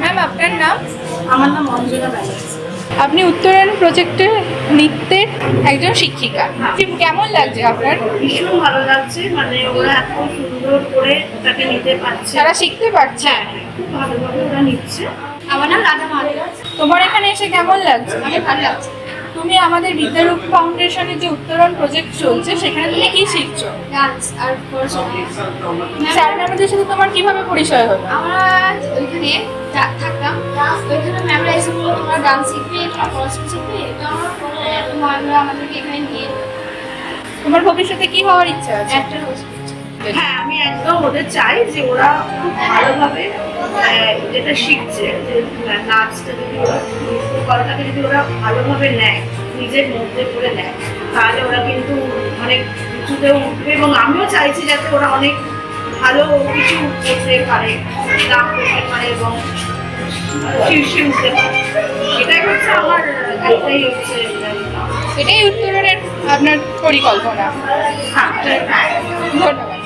Ma'am আপনার নাম? আমার নাম অঞ্জনা ব্যানার্জি। আপনি উত্তরায়ণ প্রজেক্টে নৃত্যের একজন শিক্ষিকা। হ্যাঁ। কেমন লাগছে আপনার? ভীষণ ভালো লাগছে মানে ওরা এত সুন্দর করে তাকে নিতে পারছে। তারা শিখতে পারছে? হ্যাঁ, খুব ভালোভাবে ওরা নিচ্ছে। আমার নাম রাধা মালিক তোমার এখানে এসে কেমন লাগছে? অনেক ভালো লাগছে। তুমি আমাদের বিদ্যারূপ ফাউন্ডেশনের যে উত্তরণ প্রজেক্ট চলছে সেখানে তুমি কি শিখছো? ডান্স আর স্যার ম্যামদের সাথে তোমার কীভাবে পরিচয় হলো? আমরা ওইখানে থাকতাম। ওইখানে ম্যামরা এসে বলল তোমরা ডান্স শিখবে তোমরা পড়াশোনা শিখবে? তো আমরা ম্যামরা আমাদেরকে এখানে নিয়ে তোমার ভবিষ্যতে কি হওয়ার ইচ্ছা আছে? একটা হ্যাঁ আমি একদম ওদের চাই যে ওরা খুব ভালোভাবে যেটা শিখছে যে নাচটা যদি ওরা নৃত্য যদি ওরা ভালোভাবে নেয় নিজের মধ্যে করে নেয় তাহলে ওরা কিন্তু অনেক কিছুতে উঠবে এবং আমিও চাইছি যাতে ওরা অনেক ভালো কিছু করতে পারে লাভ করতে পারে এবং শীর্ষে উঠতে পারে। এটাই হচ্ছে আমার একটাই হচ্ছে এটাই উত্তরণের আপনার পরিকল্পনা। হ্যাঁ। ধন্যবাদ।